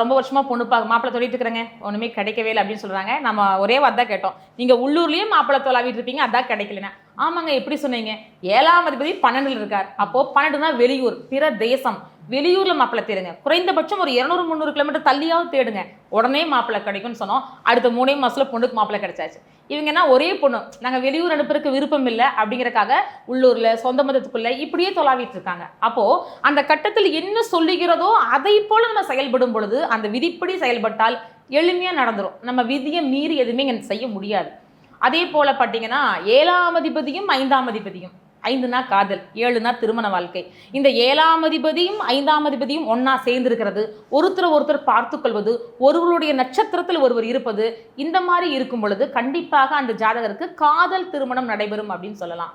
ரொம்ப வருஷமா பொண்ணு பா மாப்பிள்ளை தொழிட்டு இருக்கிறேங்க. ஒன்றுமே கிடைக்கவே இல்லை அப்படின்னு சொல்கிறாங்க நம்ம ஒரே வார்த்தை கேட்டோம். நீங்கள் உள்ளூர்லேயும் மாப்பிள்ளை தொலாவிட்டு இருப்பீங்க. அதான் கிடைக்கலனா ஆமாங்க எப்படி சொன்னீங்க? ஏழாம் அதிபதி பன்னெண்டில் இருக்கார். அப்போ பன்னெண்டுனா வெளியூர் பிற தேசம். வெளியூர்ல மாப்பிள்ளை தேடுங்க. குறைந்தபட்சம் ஒரு இருநூறு முந்நூறு கிலோமீட்டர் தள்ளியாவது தேடுங்க. உடனே மாப்பிள்ளை கிடைக்கும்னு சொன்னோம். அடுத்த மூணே மாசத்துல பொண்ணுக்கு மாப்பிள்ளை கிடைச்சாச்சு. இவங்க என்ன ஒரே பொண்ணு. நாங்க வெளியூர் அனுப்புறதுக்கு விருப்பம் இல்லை அப்படிங்கறக்காக உள்ளூர்ல சொந்த மதத்துக்குள்ள இப்படியே தொலாவிட்டு இருக்காங்க. அப்போ அந்த கட்டத்தில் என்ன சொல்லுகிறதோ அதை போல நம்ம செயல்படும் பொழுது அந்த விதிப்படி செயல்பட்டால் எளிமையா நடந்துரும். நம்ம விதியை மீறி எதுவுமே செய்ய முடியாது. அதே போல பார்த்தீங்கன்னா ஏழாம் அதிபதியும் ஐந்தாம் அதிபதியும். ஐந்துனா காதல் ஏழுனா திருமண வாழ்க்கை. இந்த ஏழாம் அதிபதியும் ஐந்தாம் அதிபதியும் ஒன்றா சேர்ந்திருக்கிறது. ஒருத்தர் ஒருத்தர் பார்த்துக்கொள்வது ஒருவருடைய நட்சத்திரத்தில் ஒருவர் இருப்பது இந்த மாதிரி இருக்கும் பொழுது கண்டிப்பாக அந்த ஜாதகருக்கு காதல் திருமணம் நடைபெறும் அப்படின்னு சொல்லலாம்.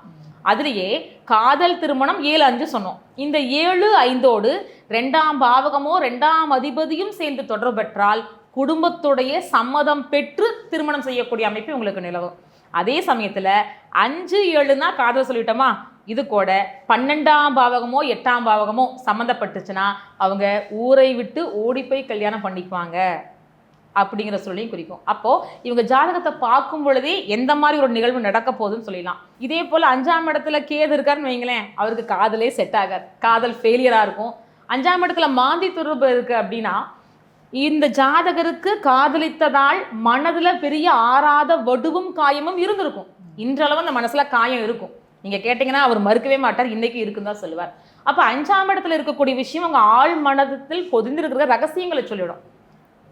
அதுலேயே காதல் திருமணம் ஏழு அஞ்சு சொன்னோம். இந்த ஏழு ஐந்தோடு ரெண்டாம் பாவகமோ ரெண்டாம் அதிபதியும் சேர்ந்து தொடர்பு பெற்றால் குடும்பத்துடைய சம்மதம் பெற்று திருமணம் செய்யக்கூடிய அமைப்பு உங்களுக்கு நிலவும். அதே சமயத்தில் அஞ்சு ஏழுனா காதல் சொல்லிட்டோமா? இது கூட பன்னெண்டாம் பாவகமோ எட்டாம் பாவகமோ சம்மந்தப்பட்டுச்சுன்னா அவங்க ஊரை விட்டு ஓடி போய் கல்யாணம் பண்ணிக்குவாங்க அப்படிங்கிற சொல்லியும் குறிக்கும். அப்போது இவங்க ஜாதகத்தை பார்க்கும் பொழுதே எந்த மாதிரி ஒரு நிகழ்வு நடக்க போகுதுன்னு சொல்லிடலாம். இதே போல் அஞ்சாம் இடத்துல கேது இருக்காருன்னு வைங்களேன் அவருக்கு காதலே செட் ஆகாது. காதல் ஃபெயிலியராக இருக்கும். அஞ்சாம் இடத்துல மாந்தி துருப்பு இருக்குது அப்படின்னா இந்த ஜாதகருக்கு காதலித்ததால் மனதில் பெரிய ஆறாத வடுவும் காயமும் இருந்திருக்கும். இன்றளவு அந்த மனசில் காயம் இருக்கும். நீங்கள் கேட்டிங்கன்னா அவர் மறுக்கவே மாட்டார் இன்றைக்கும் இருக்குன்னு தான் சொல்லுவார். அப்போ அஞ்சாம் இடத்துல இருக்கக்கூடிய விஷயம் உங்கள் ஆழ் மனதத்தில் பொதிந்திருக்கிற ரகசியங்களை சொல்லிடும்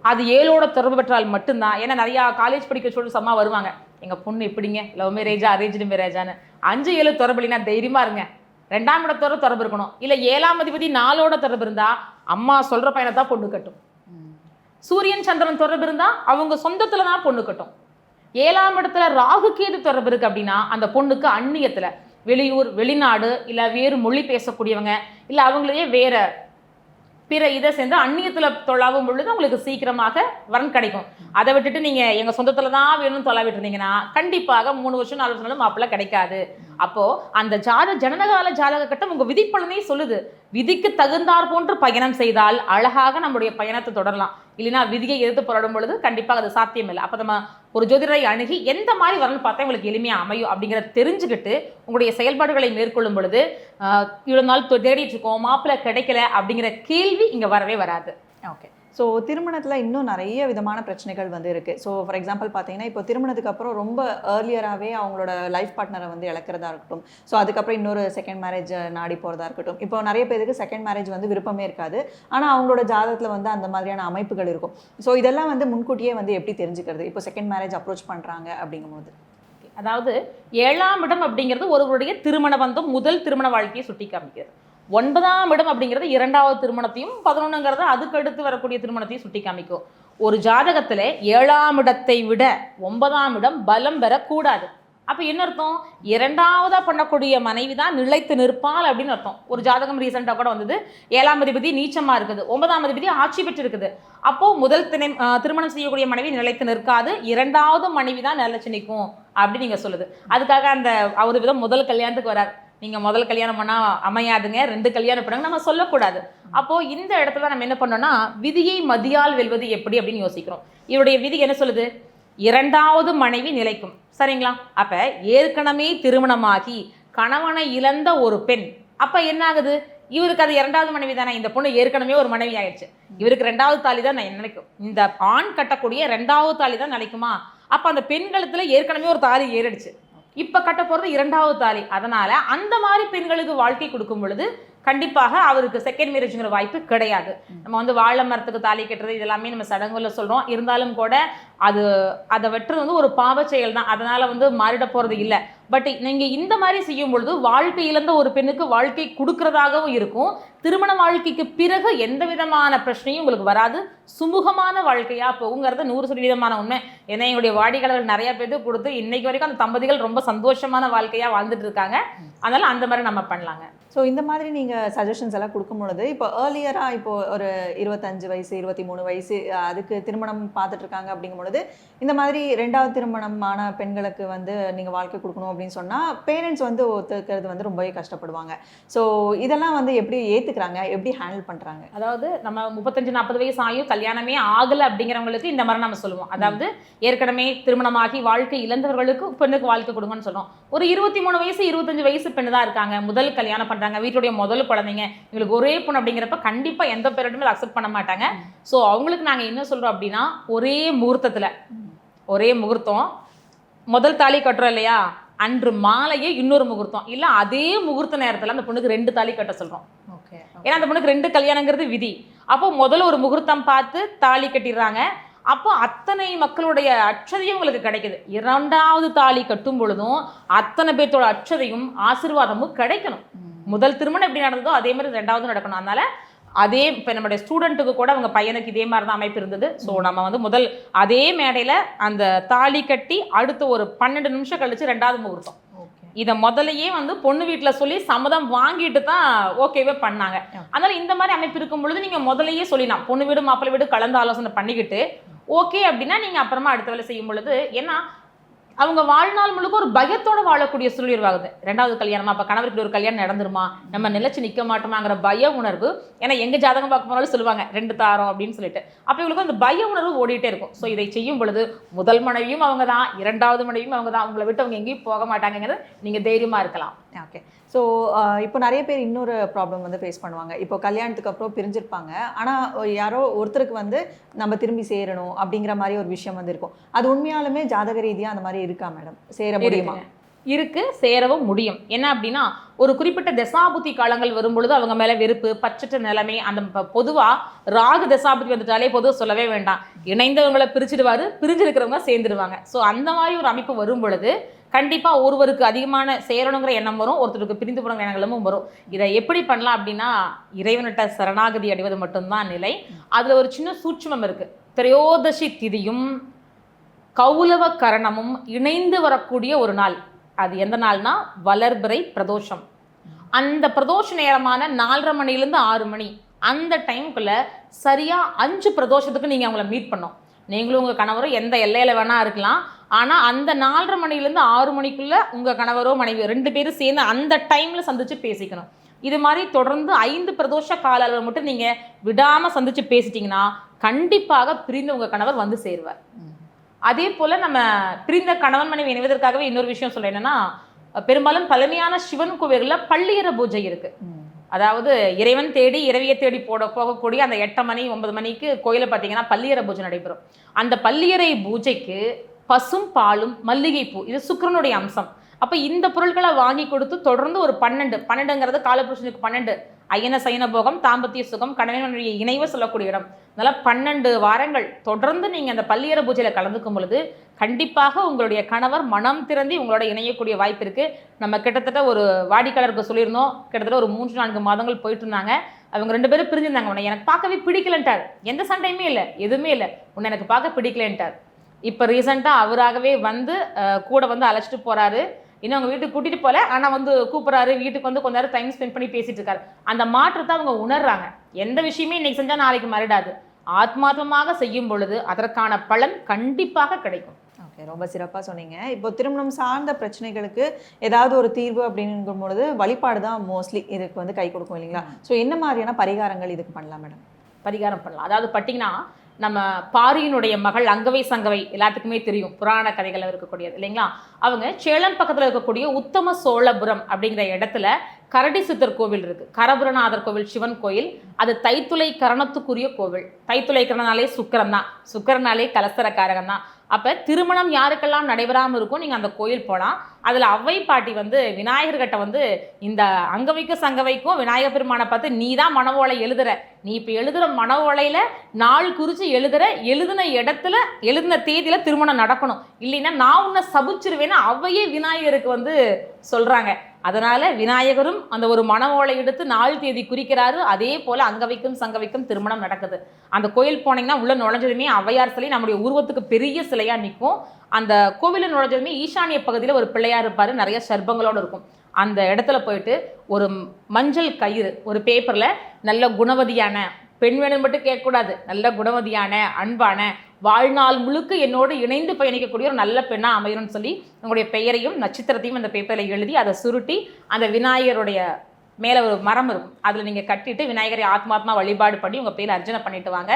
அது ஏழோட தொடர்பு பெற்றால் மட்டும்தான். ஏன்னா நிறையா காலேஜ் படிக்க சொல்லி சம்மா வருவாங்க. எங்கள் பொண்ணு எப்படிங்க? லவ் மேரேஜா அரேஞ்சு மேரேஜான்னு அஞ்சு ஏழு தொடர்பு தைரியமாக இருங்க. ரெண்டாம் இடத்தோட தொடர்பு இருக்கணும். இல்லை ஏழாம் அதிபதி நாலோட தொடர்பு இருந்தால் அம்மா சொல்கிற பையனை தான் பொண்ணு கட்டும். சூரியன் சந்திரன் தொடர்பு இருந்தா அவங்க சொந்தத்துல தான் பொண்ணு கட்டும் ஏழாம் இடத்துல ராகு கேது தொடர்பு இருக்கு அப்படின்னா அந்த பொண்ணுக்கு அந்நியத்துல வெளியூர் வெளிநாடு இல்ல வேறு மொழி பேசக்கூடியவங்க இல்ல அவங்களையே வேற பிற இதை சேர்ந்து அந்நியத்துல தொழாவும் பொழுது உங்களுக்கு சீக்கிரமாக வரன் கிடைக்கும் அதை விட்டுட்டு நீங்க எங்க சொந்தத்துல தான் வேணும்னு தொலாவிட்டு இருந்தீங்கன்னா கண்டிப்பாக மூணு வருஷம் நாலு வருஷம் மாப்பிள்ளை கிடைக்காது அப்போ அந்த ஜாத ஜனனகால ஜாதக கட்டம் உங்க விதிப்பலனே சொல்லுது. விதிக்கு தகுந்தாற் போன்று பயணம் செய்தால் அழகாக நம்முடைய பயணத்தை தொடரலாம். இல்லைன்னா விதியை எதிர்த்து போராடும் பொழுது கண்டிப்பாக அது சாத்தியம் இல்லை அப்போ நம்ம ஒரு ஜோதிடரை அணுகி எந்த மாதிரி வரணும் பார்த்தா உங்களுக்கு எளிமையாக அமையும் அப்படிங்கிறத தெரிஞ்சுக்கிட்டு உங்களுடைய செயல்பாடுகளை மேற்கொள்ளும் பொழுது இவ்வளோ நாள் தேடிட்டு இருக்கோம் மாப்பிள்ளை கிடைக்கல அப்படிங்கிற கேள்வி இங்கே வரவே வராது. ஓகே ஸோ திருமணத்தில் இன்னும் நிறைய விதமான பிரச்சனைகள் வந்து இருக்குது ஸோ ஃபார் எக்ஸாம்பிள் பார்த்தீங்கன்னா இப்போ திருமணத்துக்கு அப்புறம் ரொம்ப ஏர்லியராகவே அவங்களோட லைஃப் பார்ட்னரை வந்து இழக்கிறதா இருக்கட்டும். ஸோ அதுக்கப்புறம் இன்னொரு செகண்ட் மேரேஜ் நாடி போகிறதா இருக்கட்டும். இப்போ நிறைய பேருக்கு செகண்ட் மேரேஜ் வந்து விருப்பமே இருக்காது. ஆனால் அவங்களோட ஜாதகத்தில் வந்து அந்த மாதிரியான அமைப்புகள் இருக்கும். ஸோ இதெல்லாம் வந்து முன்கூட்டியே வந்து எப்படி தெரிஞ்சுக்கிறது? இப்போ செகண்ட் மேரேஜ் அப்ரோச் பண்ணுறாங்க அப்படிங்கும்போது. அதாவது ஏழாம் இடம் அப்படிங்கிறது ஒருவருடைய திருமண பந்தம் முதல் திருமண வாழ்க்கையை சுட்டி காமிக்கிறது. ஒன்பதாம் இடம் அப்படிங்கிறது இரண்டாவது திருமணத்தையும் பதினொன்றுங்கிறது அதுக்கு அடுத்து வரக்கூடிய திருமணத்தையும் சுட்டி காமிக்கும் ஒரு ஜாதகத்தில் ஏழாம் இடத்தை விட ஒன்பதாம் இடம் பலம் பெறக்கூடாது. அப்போ என்ன அர்த்தம்? இரண்டாவதாக பண்ணக்கூடிய மனைவி தான் நிலைத்து நிற்பாள் அப்படின்னு அர்த்தம். ஒரு ஜாதகம் ரீசெண்டாக கூட வந்தது. ஏழாம் அதிபதி நீச்சமாக இருக்குது. ஒன்பதாம் அதிபதி ஆட்சி பெற்று இருக்குது அப்போது முதல் திணை திருமணம் செய்யக்கூடிய மனைவி நிலைத்து நிற்காது. இரண்டாவது மனைவி தான் நிலச்சி நிற்கும் அப்படின்னு நீங்கள் சொல்லுது. அதுக்காக அந்த அவர் விதம் முதல் கல்யாணத்துக்கு வரார். நீங்க முதல் கல்யாணம் பண்ணா அமையாதுங்க ரெண்டு கல்யாணம் பண்ணுங்க நம்ம சொல்லக்கூடாது. அப்போ இந்த இடத்துல நம்ம என்ன பண்ணோம்னா விதியை மதியால் வெல்வது எப்படி அப்படின்னு யோசிக்கிறோம். இவருடைய விதி என்ன சொல்லுது? இரண்டாவது மனைவி நிலைக்கும். சரிங்களா? அப்ப ஏற்கனவே திருமணமாகி கணவனை இழந்த ஒரு பெண் அப்ப என்ன ஆகுது? இவருக்கு அது இரண்டாவது மனைவி தானே இந்த பொண்ணு ஏற்கனவே ஒரு மனைவி ஆயிடுச்சு. இவருக்கு ரெண்டாவது தாலி தான் நான் நினைக்கும் இந்த ஆண் கட்டக்கூடிய ரெண்டாவது தாலி தான் நிலைக்குமா? அப்போ அந்த பெண்களத்தில் ஏற்கனவே ஒரு தாலி ஏறிடுச்சு. இப்ப கட்ட போறது இரண்டாவது தாலி. அதனால அந்த மாதிரி பெண்களுக்கு வாழ்க்கை கொடுக்கும் பொழுது கண்டிப்பாக அவருக்கு செகண்ட் மேரேஜ்ங்கிற வாய்ப்பு கிடையாது. நம்ம வந்து வாழை மரத்துக்கு தாலி கட்டுறது இதெல்லாமே நம்ம சடங்குல சொல்றோம். இருந்தாலும் கூட அது அதை வெட்டுறது வந்து ஒரு பாவ செயல் தான் அதனால வந்து மாறிட போகிறது இல்லை. பட் நீங்கள் இந்த மாதிரி செய்யும் பொழுது வாழ்க்கை இழந்த ஒரு பெண்ணுக்கு வாழ்க்கை கொடுக்கறதாகவும் இருக்கும். திருமண வாழ்க்கைக்கு பிறகு எந்த விதமான பிரச்சனையும் உங்களுக்கு வராது. சுமூகமான வாழ்க்கையா போகுங்கிறது நூறு சதவீதமான உண்மை. ஏன்னா எங்களுடைய வாடிக்கையாளர்கள் நிறைய பேருக்கு கொடுத்து இன்னைக்கு வரைக்கும் அந்த தம்பதிகள் ரொம்ப சந்தோஷமான வாழ்க்கையா வாழ்ந்துட்டு இருக்காங்க. அதனால அந்த மாதிரி நம்ம பண்ணலாங்க. ஸோ இந்த மாதிரி நீங்கள் சஜஷன்ஸ் எல்லாம் கொடுக்கும் பொழுது இப்போ ஏர்லியராக இப்போ ஒரு இருபத்தஞ்சு வயசு இருபத்தி மூணு வயசு அதுக்கு திருமணம் பார்த்துட்டு இருக்காங்க அப்படிங்கும் பொழுது ziyade இந்த மாதிரி ரெண்டாவது திருமணமான பெண்களுக்கு வந்து நீங்கள் வாழ்க்கை கொடுக்கணும் அப்படின்னு சொன்னால் பேரண்ட்ஸ் வந்து ஒத்துக்கிறது வந்து ரொம்பவே கஷ்டப்படுவாங்க. ஸோ இதெல்லாம் வந்து எப்படி ஏற்றுக்கிறாங்க எப்படி ஹேண்டில் பண்ணுறாங்க அதாவது நம்ம முப்பத்தஞ்சு நாற்பது வயசு ஆகியும் கல்யாணமே ஆகலை அப்படிங்கிறவங்களுக்கு இந்த மாதிரி நம்ம சொல்லுவோம். அதாவது ஏற்கனவே திருமணமாகி வாழ்க்கை இழந்தவர்களுக்கு பெண்ணுக்கு வாழ்க்கை கொடுங்கன்னு சொல்லுவோம் ஒரு இருபத்தி மூணு வயசு இருபத்தஞ்சு வயசு பெண்ணு தான் இருக்காங்க. முதல் கல்யாணம் பண்ணுறாங்க வீட்டுடைய முதல் குழந்தைங்க. இவங்களுக்கு ஒரே பொண்ணு அப்படிங்கிறப்ப கண்டிப்பாக எந்த பேரண்ட்டுமே அக்செப்ட் பண்ண மாட்டாங்க. ஸோ அவங்களுக்கு நாங்கள் என்ன சொல்கிறோம் அப்படின்னா ஒரே முகூர்த்தத்தில் ஒரே முகூர்த்தம். முதல் தாலி கட்டுறோம் இல்லையா? அன்று மாலையே இன்னொரு முகூர்த்தம். இல்ல அதே முகூர்த்த நேரத்துல அந்த பொண்ணுக்கு ரெண்டு தாலி கட்ட சொல்றோம். ஓகே ஏன்னா அந்த பொண்ணுக்கு ரெண்டு கல்யாணங்கிறது விதி. அப்போ முதல்ல ஒரு முகூர்த்தம் பார்த்து தாலி கட்டிடுறாங்க. அப்போ அத்தனை மக்களுடைய அட்சதையும் உங்களுக்கு கிடைக்குது. இரண்டாவது தாலி கட்டும் பொழுதும் அத்தனை பேர்த்தோட அட்சதையும் ஆசீர்வாதமும் கிடைக்கணும். முதல் திருமணம் எப்படி நடந்ததோ அதே மாதிரி ரெண்டாவது நடக்கணும். அதனால அதே இப்போ நம்மளுடைய ஸ்டூடெண்ட்டுக்கு கூட அவங்க பையனுக்கு இதே மாதிரி தான் அமைப்பு இருந்தது. ஸோ நம்ம வந்து முதல் அதே மேடையில் அந்த தாலி கட்டி அடுத்த ஒரு பன்னெண்டு நிமிஷம் கழிச்சு ரெண்டாவது முகூர்த்தம். இதை முதல்லயே வந்து பொண்ணு வீட்டில் சொல்லி சம்மதம் வாங்கிட்டு தான் ஓகேவே பண்ணாங்க. அதனால இந்த மாதிரி அமைப்பு இருக்கும் பொழுது நீங்க முதல்லயே சொல்லிடலாம். பொண்ணு வீடு மாப்பிள்ளை வீடு கலந்து ஆலோசனை பண்ணிக்கிட்டு ஓகே அப்படின்னா நீங்க அப்புறமா அடுத்த வேலை செய்யும் பொழுது ஏன்னா அவங்க வாழ்நாள் முழுக்க ஒரு பயத்தோடு வாழக்கூடிய சூழல் ஆகுது ரெண்டாவது கல்யாணமா அப்போ கணவருக்கு ஒரு கல்யாணம் நடந்துருமா? நம்ம நிலச்சி நிற்க மாட்டோமாங்கிற பய உணர்வு ஏன்னா எங்கள் ஜாதகம் பார்க்க போனாலும் சொல்லுவாங்க ரெண்டு தாரம் அப்படின்னு சொல்லிட்டு. அப்போ இவங்களுக்கு அந்த பய உணர்வு ஓடிட்டே இருக்கும். ஸோ இதை செய்யும் பொழுது முதல் மனைவியும் அவங்க தான் இரண்டாவது மனைவியும் அவங்க தான் உங்களை விட்டு அவங்க எங்கேயும் போக மாட்டாங்கிறது நீங்கள் தைரியமாக இருக்கலாம். ஓகே ஸோ இப்போ நிறைய பேர் இன்னொரு ப்ராப்ளம் வந்து ஃபேஸ் பண்ணுவாங்க. இப்போ கல்யாணத்துக்கு அப்புறம் பிரிஞ்சிருப்பாங்க. ஆனால் யாரோ ஒருத்தருக்கு வந்து நம்ம திரும்பி சேரணும் அப்படிங்கிற மாதிரி ஒரு விஷயம் வந்து இருக்கும். அது உண்மையாலுமே ஜாதக ரீதியாக அந்த மாதிரி இருக்கா மேடம்? சேர முடியுமா. இருக்கு. சேரவும் முடியும். என்ன அப்படின்னா ஒரு குறிப்பிட்ட தசாபுத்தி காலங்கள் வரும்பொழுது அவங்க மேல வெறுப்பு பச்சற்ற நிலைமை அந்த பொதுவா ராகு தசாபுத்தி வந்துட்டாலே பொதுவாக சொல்லவே வேண்டாம். இணைந்தவங்களை பிரிச்சிடுவாரு பிரிஞ்சிருக்கிறவங்க சேர்ந்துடுவாங்க ஸோ அந்த மாதிரி ஒரு அமைப்பு வரும் பொழுது கண்டிப்பாக ஒருவருக்கு அதிகமான சேரணுங்கிற எண்ணம் வரும் ஒருத்தருக்கு பிரிந்து போகிற எண்ணங்களும் வரும். இதை எப்படி பண்ணலாம் அப்படின்னா இறைவனிட்ட சரணாகதி அடைவது மட்டும்தான் நிலை. அதில் ஒரு சின்ன சூட்சமம் இருக்குது திரையோதசி திதியும் கௌலவ கரணமும் இணைந்து வரக்கூடிய ஒரு நாள். அது எந்த நாள்னா வளர்பிறை பிரதோஷம். அந்த பிரதோஷ நேரமான நாலரை மணிலேருந்து ஆறு மணி அந்த டைமுக்குள்ள சரியாக அஞ்சு பிரதோஷத்துக்கு நீங்கள் அவங்கள மீட் பண்ணோம் நீங்களும் உங்கள் கணவரும் எந்த எல்லையில் வேணால் இருக்கலாம். ஆனால் அந்த நாலரை மணிலேருந்து ஆறு மணிக்குள்ள உங்கள் கணவரோ மனைவி ரெண்டு பேரும் சேர்ந்து அந்த டைமில் சந்திச்சு பேசிக்கணும். இது மாதிரி தொடர்ந்து ஐந்து பிரதோஷ கால அளவு மட்டும் நீங்கள் விடாமல் சந்திச்சு பேசிட்டீங்கன்னா கண்டிப்பாக பிரிந்து உங்கள் கணவர் வந்து சேருவார். அதே போல் நம்ம பிரிந்த கணவன் மனைவி இணைவதற்காகவே இன்னொரு விஷயம் சொல்ல என்னன்னா பெரும்பாலும் பழமையான சிவன் கோவில்களில் பள்ளியற பூஜை இருக்குது அதாவது இறைவன் தேடி இரவியை தேடி போட போகக்கூடிய அந்த எட்டு மணி ஒன்பது மணிக்கு கோயிலை பார்த்தீங்கன்னா பள்ளியறை பூஜை நடைபெறும். அந்த பள்ளியறை பூஜைக்கு பசும் பாலும் மல்லிகைப்பூ இது சுக்கரனுடைய அம்சம். அப்போ இந்த பொருட்களை வாங்கி கொடுத்து தொடர்ந்து ஒரு பன்னெண்டு பன்னெண்டுங்கிறது காலபுருஷனுக்கு பன்னெண்டு. ஐயன சயன போகம் தாம்பத்திய சுகம் கணவனுடைய இணைவை சொல்லக்கூடிய இடம். அதனால் பன்னெண்டு வாரங்கள் தொடர்ந்து நீங்கள் அந்த பள்ளியற பூஜையில் கலந்துக்கும் பொழுது கண்டிப்பாக உங்களுடைய கணவர் மனம் திறந்தி உங்களோட இணையக்கூடிய வாய்ப்பு இருக்குது நம்ம கிட்டத்தட்ட ஒரு வாடிக்கையாளருக்கு சொல்லியிருந்தோம். கிட்டத்தட்ட ஒரு மூன்று நான்கு மாதங்கள் போயிட்டு இருந்தாங்க. அவங்க ரெண்டு பேரும் பிரிஞ்சிருந்தாங்க. உன்னை எனக்கு பார்க்கவே பிடிக்கலன்ட்டார். எந்த சண்டையுமே இல்லை எதுவுமே இல்லை. உன்னை எனக்கு பார்க்க பிடிக்கலன்ட்டார். இப்போ ரீசெண்டாக அவராகவே வந்து கூட வந்து அழைச்சிட்டு போறாரு. இன்னும் அவங்க வீட்டுக்கு கூட்டிட்டு போல. ஆனா வந்து கூப்பிடுறாரு வீட்டுக்கு வந்து கொஞ்ச நேரம் டைம் ஸ்பெண்ட் பண்ணி பேசிட்டு இருக்காரு. அந்த மாற்றத்தை அவங்க உணர்றாங்க. எந்த விஷயமே இன்னைக்கு செஞ்சா நாளைக்கு மறிடாது. ஆத்மார்த்தமாக செய்யும் பொழுது அதற்கான பலன் கண்டிப்பாக கிடைக்கும். ஓகே ரொம்ப சிறப்பாக சொன்னீங்க. இப்போ திருமணம் சார்ந்த பிரச்சனைகளுக்கு ஏதாவது ஒரு தீர்வு அப்படிங்கும் பொழுது வழிபாடு தான் மோஸ்ட்லி இதுக்கு வந்து கை கொடுக்கும் இல்லைங்களா? ஸோ என்ன மாதிரியான பரிகாரங்கள் இதுக்கு பண்ணலாம் மேடம் பரிகாரம் பண்ணலாம். அதாவது பார்த்தீங்கன்னா நம்ம பாரியினுடைய மகள் அங்கவை சங்கவை எல்லாத்துக்குமே தெரியும். புராண கதைகளில் இருக்கக்கூடியது இல்லைங்களா? அவங்க சேலம் பக்கத்தில் இருக்கக்கூடிய உத்தம சோழபுரம் அப்படிங்கிற இடத்துல கரடி சித்தர் கோவில் இருக்குது கரபுரநாதர் கோவில் சிவன் கோயில். அது தைத்துளை கரணத்துக்குரிய கோவில். தைத்துளை கரணனாலே சுக்கரன் தான். சுக்கரனாலே கலசரக்காரகன் தான். அப்போ திருமணம் யாருக்கெல்லாம் நடைபெறாமல் இருக்கும் நீங்கள் அந்த கோயில் போகலாம் அதில் அவ்வை பாட்டி வந்து விநாயகர்கிட்ட வந்து இந்த அங்கவைக்கும் சங்கவைக்கும் விநாயகர் பெருமானை பார்த்து நீ தான் மனவோலை எழுதுற. நீ இப்போ எழுதுகிற மனவோலையில் நாள் குறித்து எழுதுற எழுதின இடத்துல எழுதின தேதியில் திருமணம் நடக்கணும். இல்லைன்னா நான் உன்னை சபிச்சிருவேன்னு அவையே விநாயகருக்கு வந்து சொல்கிறாங்க அதனால் விநாயகரும் அந்த ஒரு மனமோலை எடுத்து நாள் தேதி குறிக்கிறாரு. அதே போல் அங்கவைக்கும் சங்கவைக்கும் திருமணம் நடக்குது. அந்த கோயில் போனீங்கன்னா உள்ள நுழைஞ்சதுமே அவ்வையார் சிலை நம்முடைய உருவத்துக்கு பெரிய சிலையாக நிற்கும் அந்த கோவிலில் நுழைஞ்சதுமே ஈசானிய பகுதியில் ஒரு பிள்ளையார் இருப்பார். நிறைய சர்பங்களோடு இருக்கும். அந்த இடத்துல போயிட்டு ஒரு மஞ்சள் கயிறு ஒரு பேப்பரில் நல்ல குணவதியான பெண் வேணும் மட்டும் கேட்கக்கூடாது. நல்ல குணவதியான அன்பான வாழ்நாள் முழுக்க என்னோடு இணைந்து பயணிக்கக்கூடிய ஒரு நல்ல பெண்ணாக அமையணும்னு சொல்லி உங்களுடைய பெயரையும் நட்சத்திரத்தையும் அந்த பேப்பரில் எழுதி அதை சுருட்டி அந்த விநாயகருடைய மேலே ஒரு மரம் இருக்கும். அதில் நீங்கள் கட்டிட்டு விநாயகரை ஆத்மாத்மா வழிபாடு பண்ணி உங்கள் பேர் அர்ச்சனை பண்ணிட்டு வாங்க.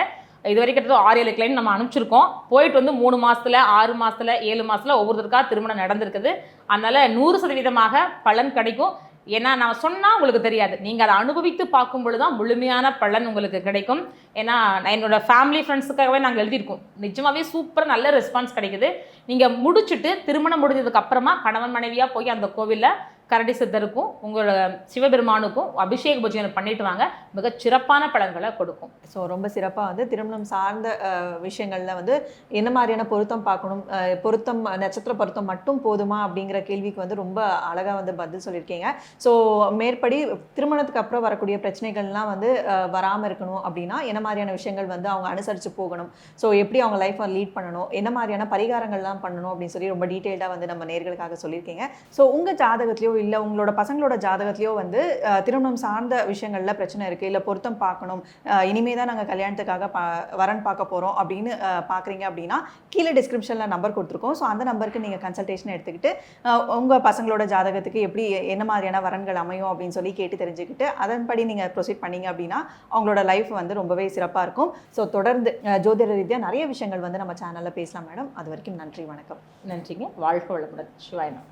இது வரைக்கும் கிட்டத்தட்ட ஆறு ஏழு கிளைன் நம்ம அனுப்பிச்சிருக்கோம். போயிட்டு வந்து மூணு மாதத்தில் ஆறு மாதத்தில் ஏழு மாதத்தில் ஒவ்வொருத்தருக்காக திருமணம் நடந்திருக்குது. அதனால் நூறு சதவீதமாக பலன் கிடைக்கும். ஏன்னா நான் சொன்னால் உங்களுக்கு தெரியாது. நீங்கள் அதை அனுபவித்து பார்க்கும் பொழுது தான் முழுமையான பலன் உங்களுக்கு கிடைக்கும். ஏன்னா நான் என்னோடய ஃபேமிலி ஃப்ரெண்ட்ஸுக்காகவே நாங்கள் எழுதியிருக்கோம். நிஜமாகவே சூப்பர் நல்ல ரெஸ்பான்ஸ் கிடைக்குது. நீங்கள் முடிச்சுட்டு திருமணம் முடிஞ்சதுக்கு அப்புறமா கணவன் மனைவியாக போய் அந்த கோவிலில் கரடி சித்தருக்கும் உங்களோட சிவபெருமானுக்கும் அபிஷேக பூஜை பண்ணிட்டு வாங்க. மிக சிறப்பான பலன்களை கொடுக்கும். ஸோ ரொம்ப சிறப்பாக வந்து திருமணம் சார்ந்த விஷயங்களில் வந்து என்ன மாதிரியான பொருத்தம் பார்க்கணும்? பொருத்தம் நட்சத்திர பொருத்தம் மட்டும் போதுமா? அப்படிங்கிற கேள்விக்கு வந்து ரொம்ப அழகாக வந்து பதில் சொல்லியிருக்கீங்க. ஸோ மேற்படி திருமணத்துக்கு அப்புறம் வரக்கூடிய பிரச்சனைகள்லாம் வந்து வராமல் இருக்கணும் அப்படின்னா என்ன மாதிரியான விஷயங்கள் வந்து அவங்க அனுசரித்து போகணும்? ஸோ எப்படி அவங்க லைஃப்பை லீட் பண்ணணும்? என்ன மாதிரியான பரிகாரங்கள்லாம் பண்ணணும்? அப்படின்னு சொல்லி ரொம்ப டீட்டெயில்டாக வந்து நம்ம நேர்களுக்காக சொல்லியிருக்கீங்க. ஸோ உங்கள் ஜாதகத்துலேயோ இல்லை உங்களோட பசங்களோட ஜாதகத்திலையோ வந்து திருமணம் சார்ந்த விஷயங்களில் பிரச்சனை இருக்குது இல்லை பொருத்தம் பார்க்கணும் இனிமே தான் நாங்கள் கல்யாணத்துக்காக பா வரன் பார்க்க போகிறோம் அப்படின்னு பார்க்குறீங்க அப்படின்னா கீழே டிஸ்கிரிப்ஷனில் நம்பர் கொடுத்துருக்கோம். ஸோ அந்த நம்பருக்கு நீங்கள் கன்சல்டேஷன் எடுத்துக்கிட்டு உங்கள் பசங்களோட ஜாதகத்துக்கு எப்படி என்ன மாதிரியான வரன்கள் அமையும் அப்படின்னு சொல்லி கேட்டு தெரிஞ்சுக்கிட்டு அதன்படி நீங்கள் ப்ரொசீட் பண்ணீங்க அப்படின்னா அவங்களோட லைஃப் வந்து ரொம்பவே சிறப்பாக இருக்கும். ஸோ தொடர்ந்து ஜோதிட ரீதியாக நிறைய விஷயங்கள் வந்து நம்ம சேனலில் பேசலாம் மேடம். அது வரைக்கும் நன்றி வணக்கம். நன்றிங்க. வாழ்க வளமுடன். சிவாயனம்